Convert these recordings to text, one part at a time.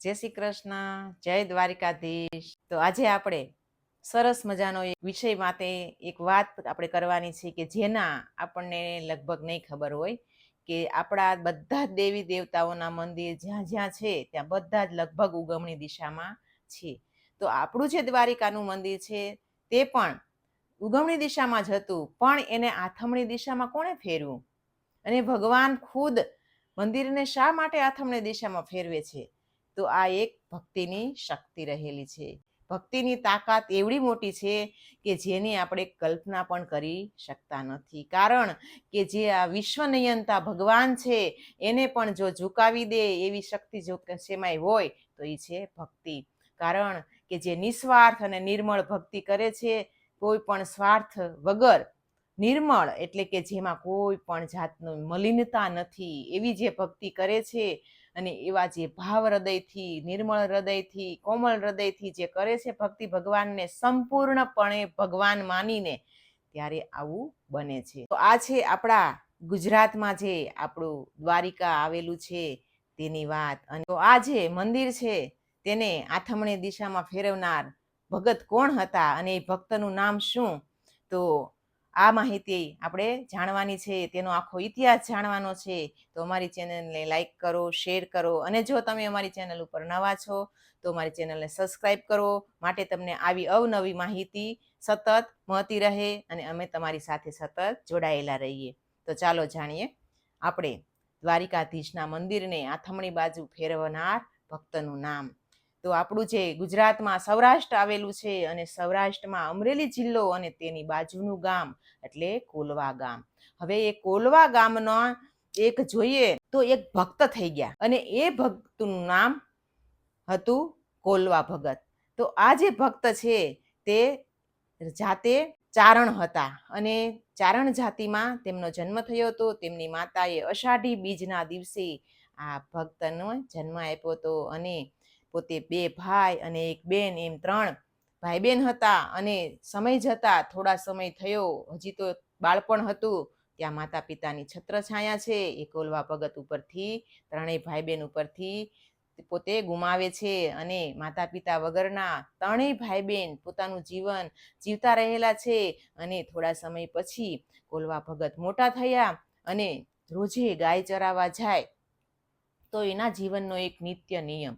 જય શ્રી કૃષ્ણ, જય દ્વારિકાધીશ. તો આજે આપણે સરસ મજાનો એક વિષય માટે એક વાત આપણે કરવાની છે કે જેના આપણને લગભગ નહીં ખબર હોય કે આપણા બધા જ દેવી દેવતાઓના મંદિર જ્યાં જ્યાં છે ત્યાં બધા જ લગભગ ઉગમણી દિશામાં છે. તો આપણું જે દ્વારિકાનું મંદિર છે તે પણ ઉગમણી દિશામાં જ હતું, પણ એને આથમણી દિશામાં કોણે ફેરવું અને ભગવાન ખુદ મંદિરને શા માટે આથમણી દિશામાં ફેરવે છે? તો આ એક ભક્તિની શક્તિ રહેલી છે. ભક્તિની તાકાત એવડી મોટી છે કે જેની આપણે કલ્પના પણ કરી શકતા નથી. કારણ કે જે આ વિશ્વનયનતા ભગવાન છે, એને પણ જો ઝુકાવી દે એવી શક્તિ જો સેમાય હોય, તો એ છે ભક્તિ. કારણ કે જે નિસ્વાર્થ અને નિર્મળ ભક્તિ કરે છે, કોઈ પણ સ્વાર્થ વગર નિર્મળ એટલે કે જેમાં કોઈ પણ જાતનું મલિનતા નથી. એવી જે ભક્તિ કરે છે અને એવા જે ભાવ હૃદયથી, નિર્મળ હૃદયથી, કોમળ હૃદયથી જે કરે છે ભક્તિ ભગવાનને સંપૂર્ણપણે ભગવાન માનીને ત્યારે આવું બને છે. તો આ છે આપણા ગુજરાતમાં જે આપણું દ્વારિકા આવેલું છે તેની વાત. અને તો આ જે મંદિર છે તેને આથમણી દિશામાં ફેરવનાર ભગત કોણ હતા અને એ ભક્તનું નામ શું? તો આ માહિતી આપણે જાણવાની છે, તેનો આખો ઇતિહાસ જાણવાનો છે, તો અમારી ચેનલને લાઈક કરો, શેર કરો અને જો તમે અમારી ચેનલ ઉપર નવા છો, તો અમારી ચેનલને સબસ્ક્રાઈબ કરો. માટે તમને આવી અવનવી માહિતી સતત મળતી રહે અને અમે તમારી સાથે સતત જોડાયેલા રહીએ. તો ચાલો જાણીએ. આપણે દ્વારિકાધીશના મંદિરને આથમણી બાજુ ફેરવનાર ભક્તનું નામ. તો આપણું જે ગુજરાતમાં સૌરાષ્ટ્ર આવેલું છે અને સૌરાષ્ટ્રમાં અમરેલી જિલ્લો અને તેની બાજુનું ગામ એટલે કોલવા ગામ. હવે એ કોલવા ગામનો એક જોઈએ તો એક ભક્ત થઈ ગયા અને એ ભક્તનું નામ હતું કોલવા ભગત. તો આ જે ભક્ત છે તે જાતે ચારણ હતા અને ચારણ જાતિમાં તેમનો જન્મ થયો હતો. તેમની માતાએ અષાઢી બીજના દિવસે આ ભક્તનો જન્મ આપ્યો હતો અને પોતે બે ભાઈ અને એક બેન, એમ ત્રણ ભાઈ બેન હતા અને સમય જતા થોડા સમય થયો. હજી તો બાળપણ હતું. ત્યાં માતા પિતાની છત્રછાયા છે. એ કોલવા ભગત ઉપરથી, ત્રણેય ભાઈ બહેન ઉપરથી પોતે ગુમાવે છે અને માતા પિતા વગરના ત્રણેય ભાઈ બહેન પોતાનું જીવન જીવતા રહેલા છે અને થોડા સમય પછી કોલવા ભગત મોટા થયા અને રોજે ગાય ચરાવા જાય. તો એના જીવનનો એક નિત્ય નિયમ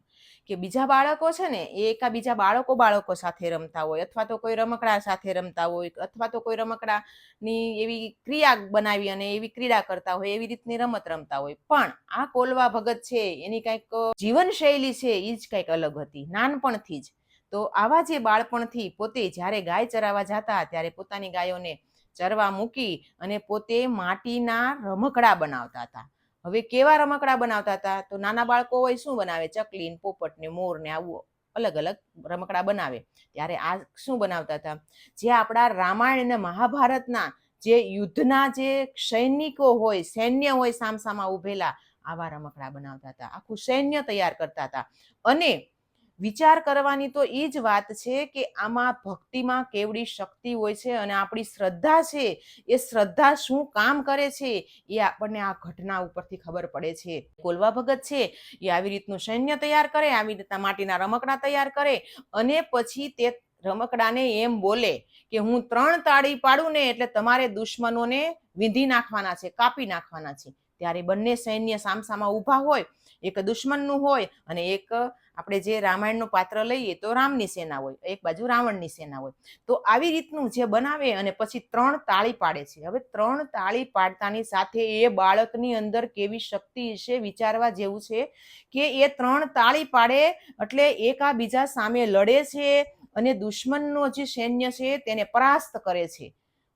કે બીજા બાળકો છે ને, એ એકા બીજા બાળકો બાળકો સાથે રમતા હોય, અથવા તો કોઈ રમકડા સાથે રમતા હોય, અથવા તો કોઈ રમકડાની એવી ક્રિયા બનાવી અને એવી ક્રીડા કરતા હોય, એવી રીતની રમત રમતા હોય. પણ આ કોલવા ભગત છે, એની કંઈક જીવનશૈલી છે એ જ કંઈક અલગ હતી, નાનપણથી જ. તો આવા જે બાળપણથી પોતે જ્યારે ગાય ચરાવવા જતા, ત્યારે પોતાની ગાયોને ચરવા મૂકી અને પોતે માટીના રમકડા બનાવતા હતા. હવે કેવા રમકડા બનાવતા હતા? તો નાના બાળકો હોય શું બનાવે? ચકલી ને પોપટ ને મોર ને આવું અલગ અલગ રમકડા બનાવે. ત્યારે આ શું બનાવતા હતા? જે આપણા રામાયણ અને મહાભારતના જે યુદ્ધના જે સૈનિકો હોય, સૈન્ય હોય સામસામા ઉભેલા, આવા રમકડા બનાવતા હતા. આખું સૈન્ય તૈયાર કરતા હતા. અને વિચાર કરવાની તો એ જ વાત છે કે આમાં ભક્તિમાં કેવડી શક્તિ હોય છે અને આપણી શ્રદ્ધા છે, એ શ્રદ્ધા શું કામ કરે છે, એ આપણને આ ઘટના ઉપરથી ખબર પડે છે. કોલવા ભગત છે, એ આવી રીતનું સૈન્ય તૈયાર કરે, આવી રીતના માટીના રમકડા તૈયાર કરે અને પછી તે રમકડાને એમ બોલે કે હું ત્રણ તાળી પાડું ને એટલે તમારે દુશ્મનોને વિંધી નાખવાના છે, કાપી નાખવાના છે. ત્યારે બંને સૈન્ય સામસામા ઊભા હોય, એક દુશ્મનનું હોય અને એક આપણે જે રામાયણનું પાત્ર લઈએ તો રામની સેના હોય, એક બાજુ રાવણની સેના હોય. તો આવી રીતનું જે બનાવે અને પછી ત્રણ તાળી પાડે છે. હવે ત્રણ તાળી પાડતાની સાથે એ બાળકની અંદર કેવી શક્તિ છે વિચારવા જેવું છે કે એ ત્રણ તાળી પાડે એટલે એકા બીજા સામે લડે છે અને દુશ્મનનો જે સૈન્ય છે તેને પરાસ્ત કરે છે.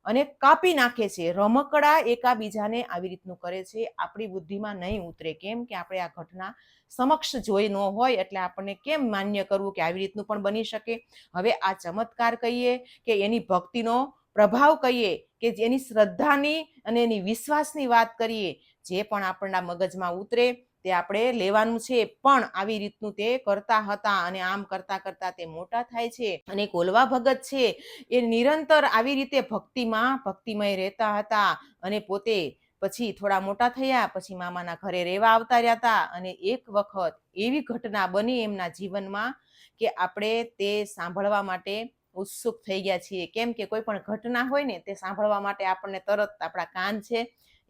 અને કાપી નાખે છે. રમકડા એકાબીજાને આવી રીતનું કરે છે. આપણી બુદ્ધિમાં નહીં ઉતરે કેમ કે આપણે આ ઘટના સમક્ષ જોઈ ન હોય એટલે આપણને કેમ માન્ય કરવું કે આવી રીતનું પણ બની શકે? હવે આ ચમત્કાર કહીએ કે એની ભક્તિનો પ્રભાવ કહીએ કે જેની શ્રદ્ધાની અને એની વિશ્વાસની વાત કરીએ, જે પણ આપણના મગજમાં ઉતરે તે આપણે લેવાનું છે, પણ આવી રીતનું તે કરતા હતા અને આમ કરતા કરતા તે મોટા થાય છે અને કોલવા ભગત છે, એ નિરંતર આવી રીતે ભક્તિમાં ભક્તિમય રહેતા હતા અને પોતે પછી થોડા મોટા થયા, પછી મામાના ઘરે રહેવા આવતા રહ્યા હતા અને એક વખત એવી ઘટના બની એમના જીવનમાં કે આપણે તે સાંભળવા માટે ઉત્સુક થઈ ગયા છીએ. કેમ કે કોઈ પણ ઘટના હોય ને તે સાંભળવા માટે આપણને તરત આપણા કાન છે,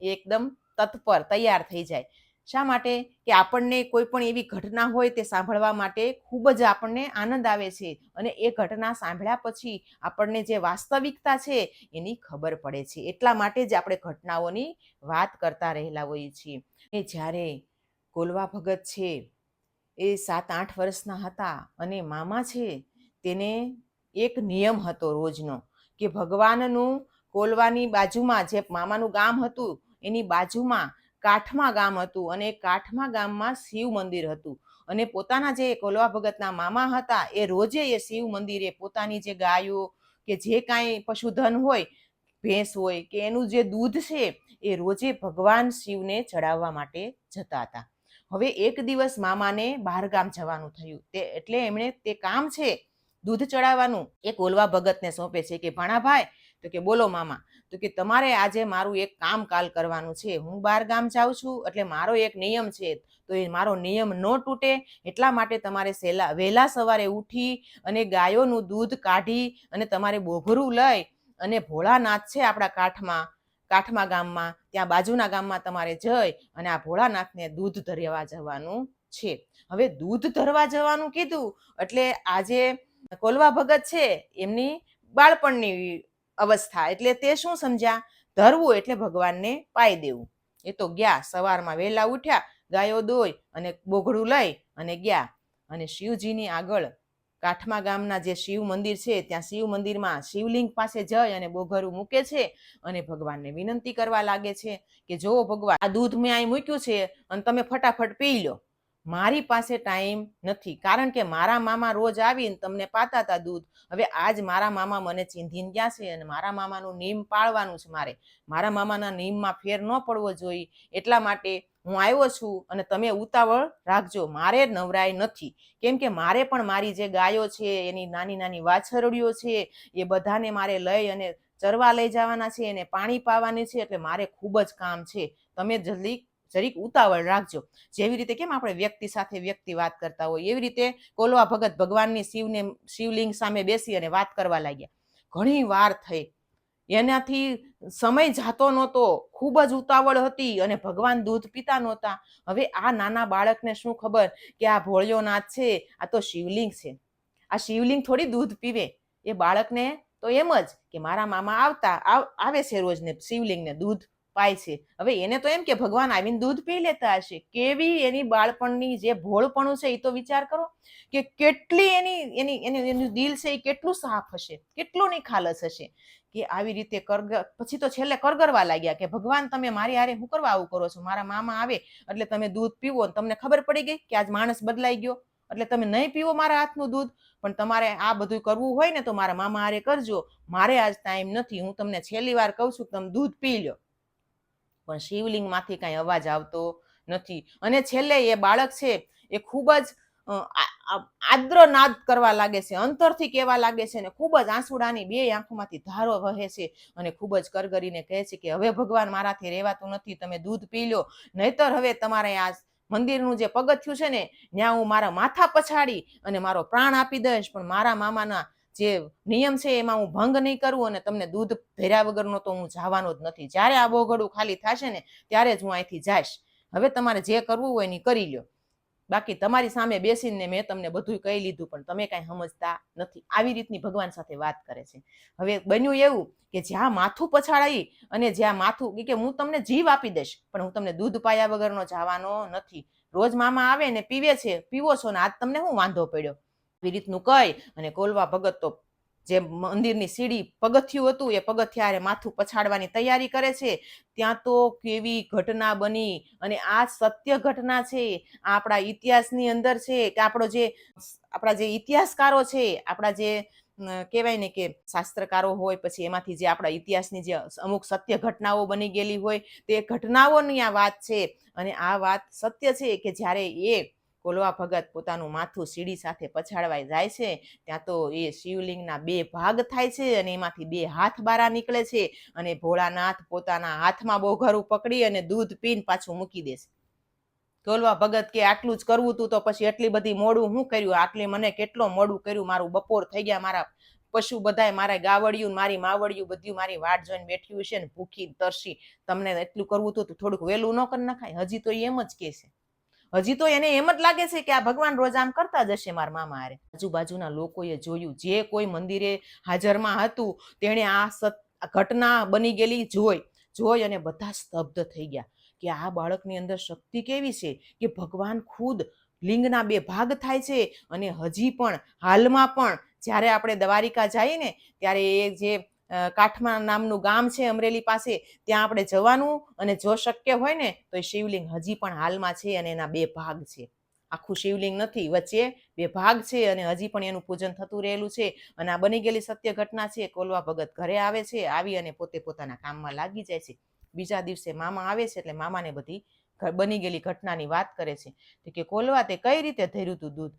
એ એકદમ તત્પર તૈયાર થઈ જાય. શા માટે? કે આપણને કોઈ પણ એવી ઘટના હોય તે સાંભળવા માટે ખૂબ જ આપણને આનંદ આવે છે. અને એ ઘટના સાંભળ્યા પછી આપણને જે વાસ્તવિકતા છે એની ખબર પડે છે. એટલા માટે જ આપણે ઘટનાઓની વાત કરતા રહેલા હોઈએ છીએ. એ જ્યારે કોલવા ભગત છે, એ સાત આઠ વર્ષના હતા અને મામા છે, તેને એક નિયમ હતો રોજનો કે ભગવાનનું કોલવાની બાજુમાં જે મામાનું ગામ હતું, એની બાજુમાં કાઠમા ગામ હતું અને કાઠમા ગામમાં શિવ મંદિર હતું. અને પોતાના જે કોલવા ભગતના મામા હતા, એ રોજે એ શિવ મંદિરે પોતાની જે ગાયો કે જે કાંઈ પશુધન હોય, ભેંસ હોય કે એનું જે દૂધ છે, એ રોજે ભગવાન શિવને ચડાવવા માટે જતા હતા. હવે એક દિવસ મામાને બહારગામ જવાનું થયું. તે એટલે એમણે તે કામ છે, દૂધ ચડાવવાનું, એ કોલવા ભગતને સોંપે છે કે, ભાણાભાઈ તો કે બોલો મામા, તો કે તમારે આજે મારું એક કામ કાલ કરવાનું છે. હું બહાર ગામ જાઉં છું, એટલે મારો એક નિયમ છે. તો એ મારો નિયમ ન તૂટે, એટલા માટે તમારે સહેલા વહેલા સવારે ઉઠી અને ગાયોનું દૂધ કાઢી અને તમારે બોઘરું લઈ અને ભોળાનાથ છે આપણા કાઠમાં, કાઠમા ગામમાં, ત્યાં બાજુના ગામમાં તમારે જઈ અને આ ભોળાનાથને દૂધ ધરવા જવાનું છે. હવે દૂધ ધરવા જવાનું કીધું, એટલે આજે કોલવા ભગત છે, એમની બાળપણની અવસ્થા. એટલે તે શું સમજ્યા? ધરવું એટલે ભગવાનને પાઈ દેવું. એ તો ગયા, સવારમાં વહેલા ઉઠ્યા, ગાયો દોઈ અને બોઘડું લઈ અને ગયા. અને શિવજીની આગળ કાઠમા ગામના જે શિવ મંદિર છે, ત્યાં શિવ મંદિરમાં શિવલિંગ પાસે જઈ અને બોઘરું મૂકે છે અને ભગવાનને વિનંતી કરવા લાગે છે કે જો ભગવાન, આ દૂધ મેં અહીં મૂક્યું છે અને તમે ફટાફટ પી લો. મારી પાસે ટાઈમ નથી. કારણ કે મારા મામા રોજ આવીને તમને પાતા હતા દૂધ. હવે આજ મારા મામા મને ચીંધીને ગયા છે અને મારા મામાનું નિયમ પાળવાનું છે મારે. મારા મામાના નિયમમાં ફેર ન પડવો જોઈએ. એટલા માટે હું આવ્યો છું અને તમે ઉતાવળ રાખજો. મારે નવરાય નથી. કેમ કે મારે પણ મારી જે ગાયો છે, એની નાની નાની વાછરડીઓ છે, એ બધાને મારે લઈ અને ચરવા લઈ જવાના છે એને પાણી પાવાની છે. એટલે મારે ખૂબ જ કામ છે. તમે જલ્દી જરીક ઉતાવળ રાખજો. જેવી રીતે કેમ આપણે વ્યક્તિ સાથે વ્યક્તિ વાત કરતા હોય, એવી રીતે કોલવા ભગત ભગવાનની શિવને, શિવલિંગ સામે બેસી અને વાત કરવા લાગ્યા. ઘણી વાર થઈ. એનાથી સમય જાતો નહોતો, ખૂબ જ ઉતાવળ હતી અને ભગવાન દૂધ પીતા નહોતા. હવે આ નાના બાળકને શું ખબર કે આ ભોળિયોનાથ છે, આ તો શિવલિંગ છે. આ શિવલિંગ થોડી દૂધ પીવે. એ બાળકને તો એમ જ કે મારા મામા આવતા, આવ- આવે છે રોજને શિવલિંગને દૂધ. પાય છે. હવે એને તો એમ કે ભગવાન આવીને દૂધ પી લેતા હશે. કેવી એની બાળપણની જે ભોળપણું છે એ તો વિચાર કરો કે કેટલી એની એની એની, એનું દિલ છે એ કેટલું સાફ હશે, કેટલું નિખાલસ હશે. કે આવી રીતે કરગ, પછી તો છેલ્લે કરગરવા લાગ્યા કે ભગવાન તમે મારી હારે હું કરવા આવું કરો છો? મારા મામા આવે એટલે તમે દૂધ પીવો તમને ખબર પડી ગઈ કે આજ માણસ બદલાઈ ગયો. એટલે તમે નહીં પીવો મારા હાથનું દૂધ, પણ તમારે આ બધું કરવું હોય ને તો મારા મામા હારે કરજો. મારે આજ ટાઈમ નથી. હું તમને છેલ્લી વાર કહું છું તમે દૂધ પી લો પણ શિવલિંગમાંથી કાંઈ અવાજ આવતો નથી. અને છેલ્લે એ બાળક છે, એ ખૂબ જ આદ્ર નાદ કરવા લાગે છે, અંતરથી કહેવા લાગે છે ને ખૂબ જ આંસુડાની બે આંખોમાંથી ધારો વહે છે અને ખૂબ જ કરગરીને કહે છે કે, હવે ભગવાન મારાથી રહેવાતું નથી, તમે દૂધ પી લો, નહીતર હવે તમારે આ મંદિરનું જે પગથિયું છે ને, ત્યાં હું મારા માથા પછાડી અને મારો પ્રાણ આપી દઈશ, પણ મારા મામાના જે નિયમ છે એમાં હું ભંગ નહીં કરું અને તમને દૂધ ભેર્યા વગરનો તો હું જવાનો જ નથી. જ્યારે આ બોઘડું ખાલી થશે ને, ત્યારે જ હું અહીંથી જઈશ. હવે તમારે જે કરવું હોય ને કરી લ્યો. બાકી તમારી સામે બેસીને મેં તમને બધું કહી લીધું, પણ તમે કાંઈ સમજતા નથી. આવી રીતની ભગવાન સાથે વાત કરે છે. હવે બન્યું એવું કે જ્યાં માથું પછાડાઈ અને જ્યાં માથું કે હું તમને જીવ આપી દઈશ, પણ હું તમને દૂધ પાયા વગરનો જવાનો નથી. રોજ મામા આવે ને પીવે છે, પીવો છો ને, આજ તમને હું વાંધો પડ્યો? આવી રીતનું કહી અને કોલવા ભગત તો જે મંદિરની સીડી પગથિયું હતું, એ પગથિયારે માથું પછાડવાની તૈયારી કરે છે. ત્યાં તો કેવી ઘટના બની અને આ સત્ય ઘટના છે આપણા ઇતિહાસની અંદર છે કે આપણો જે આપણા જે ઇતિહાસકારો છે, આપણા જે કહેવાય ને કે શાસ્ત્રકારો હોય, પછી એમાંથી જે આપણા ઇતિહાસની જે અમુક સત્ય ઘટનાઓ બની ગયેલી હોય, તે ઘટનાઓની આ વાત છે. અને આ વાત સત્ય છે કે જ્યારે એ કોલવા ભગત પોતાનું માથું સીડી સાથે પછાડવાઈ જાય છે, ત્યાં તો એ શિવલિંગના બે ભાગ થાય છે અને એમાંથી બે હાથ બારા નીકળે છે અને ભોળાનાથ પોતાના હાથમાં બોઘરું પકડી અને દૂધ પીને પાછું મૂકી દેશે કોલવા ભગત કે આટલું જ કરવું તું તો પછી એટલી બધી મોડું હું કર્યું? આટલી મને કેટલો મોડું કર્યું? મારું બપોર થઈ ગયા, મારા પશુ બધાય મારા ગાવડિયું, મારી માવડિયું બધું મારી વાટ જોઈને બેઠ્યું છે ને ભૂખી તરસી. તમને એટલું કરવું તો થોડુંક વહેલું ન કરી નખાય? હજી તો એમ જ કે છે. હજી તો એને એમ જ લાગે છે કે આ ભગવાન રોજ આમ કરતા જશે મારા મામા હારે. આજુબાજુના લોકોએ જોયું, જે કોઈ મંદિરે હાજરમાં હતું, તેણે આ સત ઘટના બની ગયેલી જોઈ જોઈ અને બધા સ્તબ્ધ થઈ ગયા કે આ બાળકની અંદર શક્તિ કેવી છે કે ભગવાન ખુદ લિંગના બે ભાગ થાય છે અને હજી પણ હાલમાં પણ જ્યારે આપણે દ્વારિકા જઈએ ને, ત્યારે એ જે કાઠમા નામનું ગામ છે અમરેલી પાસે, ત્યાં આપણે જવાનું અને જો શક્ય હોય ને, તો એ શિવલિંગ હજી પણ હાલમાં છે અને એના બે ભાગ છે. આખું શિવલિંગ નથી, વચ્ચે બે ભાગ છે અને હજી પણ એનું પૂજન થતું રહેલું છે અને આ બની ગયેલી સત્ય ઘટના છે, કોલવા ભગત ઘરે આવે છે, આવી અને પોતે પોતાના કામમાં લાગી જાય છે. બીજા દિવસે મામા આવે છે એટલે મામાને બધી બની ગયેલી ઘટનાની વાત કરે છે. કે કોલવા તે કઈ રીતે ધર્યું તું દૂધ?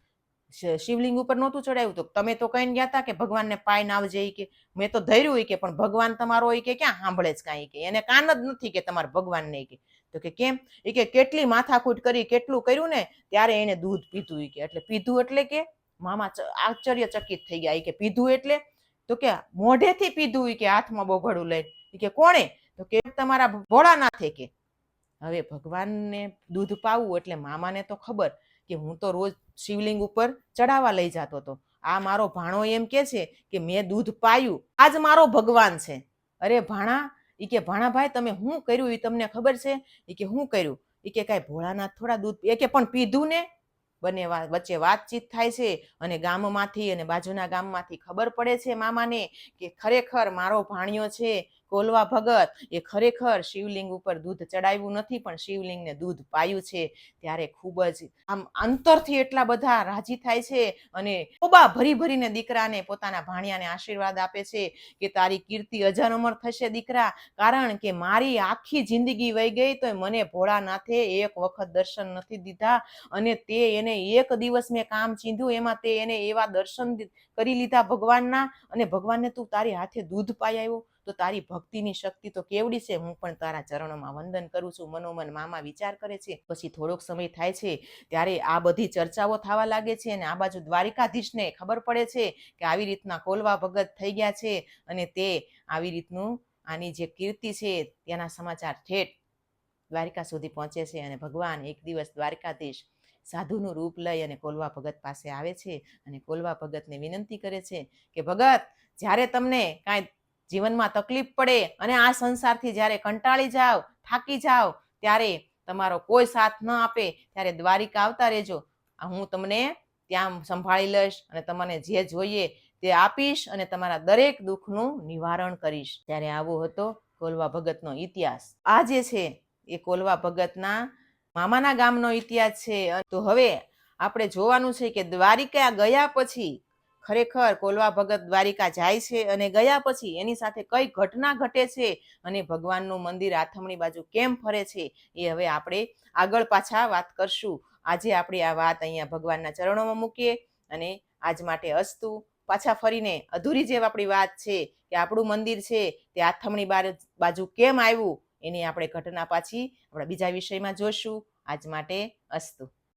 શિવલિંગ ઉપર નહોતું ચડાવ્યું તો તમે તો કહીને ગયા હતા કે ભગવાનને પાઈને આવજે ઈ કે. મેં તો ધર્યું કે, પણ ભગવાન તમારો ઈ કે ક્યાં સાંભળે જ કાંઈ કે? એને કાન જ નથી કે તમારા ભગવાનને કે. તો કે કેમ? એ કે કેટલી માથાકૂટ કરી, કેટલું કર્યું ને, ત્યારે એને દૂધ પીધું કે. એટલે પીધું એટલે કે મામા આશ્ચર્યચકિત થઈ ગયા કે પીધું એટલે? તો કે મોઢેથી પીધું કે, હાથમાં બોઘડું લઈ કે કોણે? તો કે તમારા ભોળાનાથે કે. હવે ભગવાનને દૂધ પાવું એટલે મામાને તો ખબર. કે હું તો રોજ શિવલિંગ ઉપર ચડાવવા લઈ જતો હતો. આ મારો ભાણો એમ કે છે કે મેં દૂધ પાયું. આજ મારો ભગવાન છે. અરે ભાણા, ઈ કે ભાણાભાઈ તમે શું કર્યું? એ તમને ખબર છે? ઈ કે શું કર્યું? ઈ કે કાંઈ ભોળાનાથ થોડા દૂધ એ કે પણ પીધું ને? બંને વચ્ચે વાતચીત થાય છે અને ગામમાંથી અને બાજુના ગામમાંથી ખબર પડે છે મામાને કે ખરેખર મારો ભાણિયો છે કોલવા ભગત એ ખરેખર શિવલિંગ ઉપર દૂધ ચડાવ્યું નથી, પણ શિવલિંગને દૂધ પાયું છે. ત્યારે ખૂબ જ આમ અંતરથી એટલા બધા રાજી થાય છે અને ખોબા ભરી ભરીને દીકરાને પોતાના ભાણિયાને આશીર્વાદ આપે છે કે તારી કીર્તિ અજર અમર થશે દીકરા. કારણ કે મારી આખી જિંદગી વહી ગઈ તો મને ભોળાનાથે એક વખત દર્શન નથી દીધા અને તે એને એક દિવસ મેં કામ ચીંધ્યું, એમાં તે એને એવા દર્શન કરી લીધા ભગવાનના અને ભગવાનને તું તારી હાથે દૂધ પાઈ આવ્યો. તો તારી ભક્તિની શક્તિ તો કેવડી છે? હું પણ તારા ચરણોમાં વંદન કરું છું. મનોમન મામા વિચાર કરે છે. પછી થોડોક સમય થાય છે ત્યારે આ બધી ચર્ચાઓ થવા લાગે છે અને આ બાજુ દ્વારિકાધીશને ખબર પડે છે કે આવી રીતના કોલવા ભગત થઈ ગયા છે અને તે આવી રીતનું આની જે કીર્તિ છે તેના સમાચાર ઠેઠ દ્વારિકા સુધી પહોંચે છે અને ભગવાન એક દિવસ દ્વારિકાધીશ સાધુનું રૂપ લઈ અને કોલવા ભગત પાસે આવે છે અને કોલવા ભગતને વિનંતી કરે છે કે, ભગત, જ્યારે તમને કાંઈ જીવનમાં તકલીફ પડે અને આ સંસારથી જ્યારે કંટાળી જાઓ, થાકી જાઓ, ત્યારે તમારો કોઈ સાથ ન આપે, ત્યારે દ્વારિકા આવતા રહેજો. હું તમને ત્યાં સંભાળી લઈશ અને તમને જે જોઈએ તે આપીશ અને તમારા દરેક દુઃખનું નિવારણ કરીશ. ત્યારે આવો હતો કોલવા ભગતનો ઇતિહાસ. આ જે છે એ કોલવા ભગતના મામાના ગામનો ઇતિહાસ છે. તો હવે આપણે જોવાનું છે કે દ્વારિકા ગયા પછી ખરેખર કોલવા ભગત દ્વારિકા જાય છે અને ગયા પછી એની સાથે કઈ ઘટના ઘટે છે અને ભગવાનનું મંદિર આથમણી બાજુ કેમ ફરે છે એ હવે આપણે આગળ પાછા વાત કરશું. આજે આપણે આ વાત અહીંયા ભગવાનના ચરણોમાં મૂકીએ અને આજ માટે અસ્તુ. પાછા ફરીને અધૂરી જે આપણી વાત છે કે આપણું મંદિર છે તે આથમણી બાજુ કેમ આવ્યું એની આપણે ઘટના પાછી આપણા બીજા વિષયમાં જોશું. આજ માટે અસ્તુ.